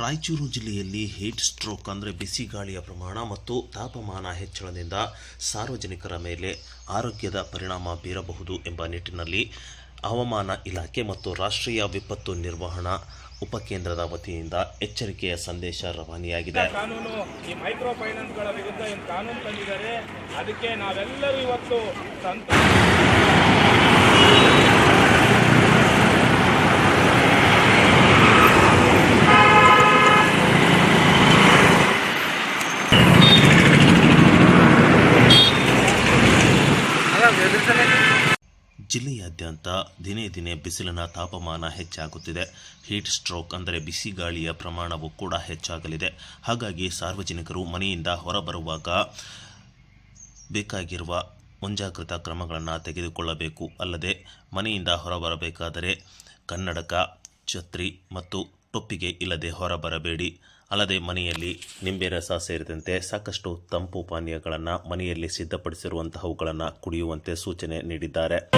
ರಾಯಚೂರು ಜಿಲ್ಲೆಯಲ್ಲಿ heat stroke ಅಂದರೆ ಬಿಸಿ ಗಾಳಿಯ ಪ್ರಮಾಣ ಮತ್ತು ತಾಪಮಾನ ಹೆಚ್ಚಳದಿಂದ ಸಾರ್ವಜನಿಕರ ಮೇಲೆ ಆರೋಗ್ಯದ ಪರಿಣಾಮ ಬೀರಬಹುದು ಎಂಬ ನಿಟ್ಟಿನಲ್ಲಿ ಹವಾಮಾನ ಇಲಾಖೆ ಮತ್ತು ರಾಷ್ಟ್ರೀಯ ವಿಪತ್ತು ನಿರ್ವಹಣಾ ಉಪಕೇಂದ್ರದ ವತಿಯಿಂದ ಎಚ್ಚರಿಕೆಯ ಸಂದೇಶ ರವಾನೆಯಾಗಿದೆ. ಕಾನೂನು, ಈ ಮೈಕ್ರೋ ಫೈನಾನ್ಸ್ಗಳ ವಿರುದ್ಧ ಏನು ಕಾನೂನು ತಂದಿದ್ದಾರೆ, ಅದಕ್ಕೆ ನಾವೆಲ್ಲರೂ ಇವತ್ತು ಸಂತ ಜಿಲ್ಲೆಯಾದ್ಯಂತ ದಿನೇ ದಿನೇ ಬಿಸಿಲಿನ ತಾಪಮಾನ ಹೆಚ್ಚಾಗುತ್ತಿದೆ. ಹೀಟ್ ಸ್ಟ್ರೋಕ್ ಅಂದರೆ ಬಿಸಿ ಗಾಳಿಯ ಪ್ರಮಾಣವು ಕೂಡ ಹೆಚ್ಚಾಗಲಿದೆ. ಹಾಗಾಗಿ ಸಾರ್ವಜನಿಕರು ಮನೆಯಿಂದ ಹೊರಬರುವಾಗ ಬೇಕಾಗಿರುವ ಮುಂಜಾಗ್ರತಾ ಕ್ರಮಗಳನ್ನು ತೆಗೆದುಕೊಳ್ಳಬೇಕು. ಅಲ್ಲದೆ ಮನೆಯಿಂದ ಹೊರಬರಬೇಕಾದರೆ ಕನ್ನಡಕ, ಛತ್ರಿ ಮತ್ತು ಟೊಪ್ಪಿಗೆ ಇಲ್ಲದೆ ಹೊರಬರಬೇಡಿ. ಅಲ್ಲದೆ ಮನೆಯಲ್ಲಿ ನಿಂಬೆ ರಸ ಸೇರಿದಂತೆ ಸಾಕಷ್ಟು ತಂಪು ಪಾನೀಯಗಳನ್ನು ಮನೆಯಲ್ಲಿ ಸಿದ್ಧಪಡಿಸಿರುವಂತಹವುಗಳನ್ನು ಕುಡಿಯುವಂತೆ ಸೂಚನೆ ನೀಡಿದ್ದಾರೆ.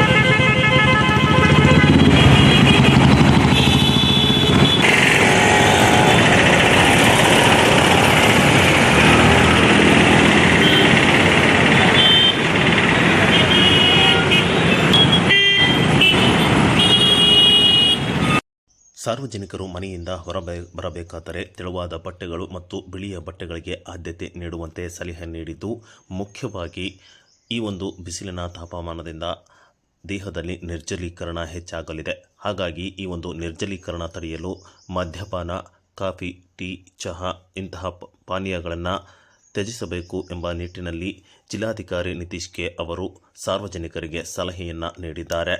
ಸಾರ್ವಜನಿಕರು ಮನೆಯಿಂದ ಹೊರಬ, ಬರಬೇಕಾದರೆ ತೆಳುವಾದ ಬಟ್ಟೆಗಳು ಮತ್ತು ಬಿಳಿಯ ಬಟ್ಟೆಗಳಿಗೆ ಆದ್ಯತೆ ನೀಡುವಂತೆ ಸಲಹೆ ನೀಡಿದ್ದು, ಮುಖ್ಯವಾಗಿ ಈ ಒಂದು ಬಿಸಿಲಿನ ತಾಪಮಾನದಿಂದ ದೇಹದಲ್ಲಿ ನಿರ್ಜಲೀಕರಣ ಹೆಚ್ಚಾಗಲಿದೆ. ಹಾಗಾಗಿ ಈ ಒಂದು ನಿರ್ಜಲೀಕರಣ ತಡೆಯಲು ಮದ್ಯಪಾನ, ಕಾಫಿ, ಟೀ, ಚಹಾ ಇಂತಹ ಪಾನೀಯಗಳನ್ನು ತ್ಯಜಿಸಬೇಕು ಎಂಬ ನಿಟ್ಟಿನಲ್ಲಿ ಜಿಲ್ಲಾಧಿಕಾರಿ ನಿತೀಶ್ ಕೆ ಅವರು ಸಾರ್ವಜನಿಕರಿಗೆ ಸಲಹೆಯನ್ನು ನೀಡಿದ್ದಾರೆ.